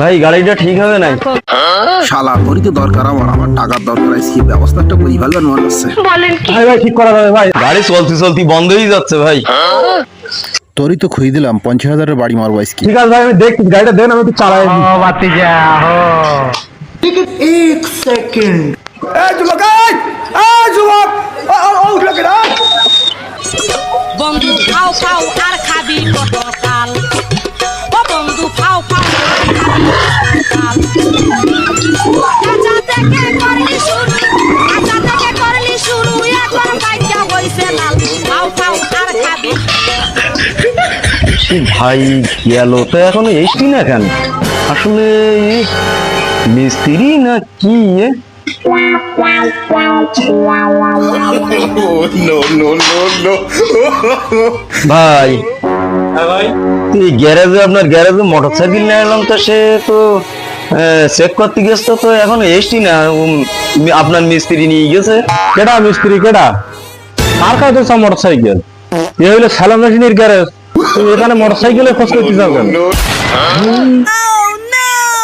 ভাই গাড়িটা ঠিক হবে না শালা তোরই তো দরকার আমার আমার টাকার দরকার আছে কি ব্যবস্থা একটা করি ফেলবেন মনে হচ্ছে। ভাই ভাই ঠিক করা যাবে ভাই। গাড়ি চলতে চলতে বন্ধ হয়ে যাচ্ছে ভাই। তোরই তো খুঁজে দিলাম পঞ্চাশ হাজারের বাড়ি মারবো আজকে ঠিক আছে ভাই আমি দেখছি গাড়িটা দেন আমি একটু চালাই বাতি যা হো। ঠিক এক সেকেন্ড। এ যুবক এ যুবক ও উঠল কেনা? বন্ধু ফাও ফাও আর খাবি কতকাল ও ভাই গেল তো এখনও এসছি না কেন? আসলে মিস্ত্রি না কি এ? ভাই এই গ্যারেজে আপনার গ্যারেজে মোটর সাইকেল নিয়ে এলাম তো সে তো চেক করতে গেছে তো এখনও এসছি না আপনার মিস্ত্রি নিয়ে গেছে। কেডা মিস্ত্রি কেডা? আর কাজ তো মোটর সাইকেল এ হইল সালাম মেশিনের গ্যারেজ। তুমি এখানে মোটর সাইকেলে খোঁজ করতে যাও কেন?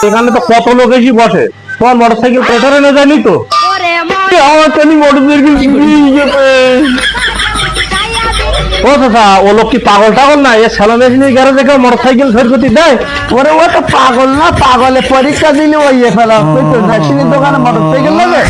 এখানে তো কত লোক এসে বসে। তোমার মোটর সাইকেল পেছনে না জানি তো? ওরে আমার তো ও দাদা, ও লোক কি পাগল টাগল না এ ছেলে মেশিনের গ্যারেজে কেউ মোটর সাইকেল ফের করতে দেয়, ওরে ও তো পাগল না, পাগলে পরীক্ষা দিলে ওই ফেলা দোকানে মোটর সাইকেল নেবে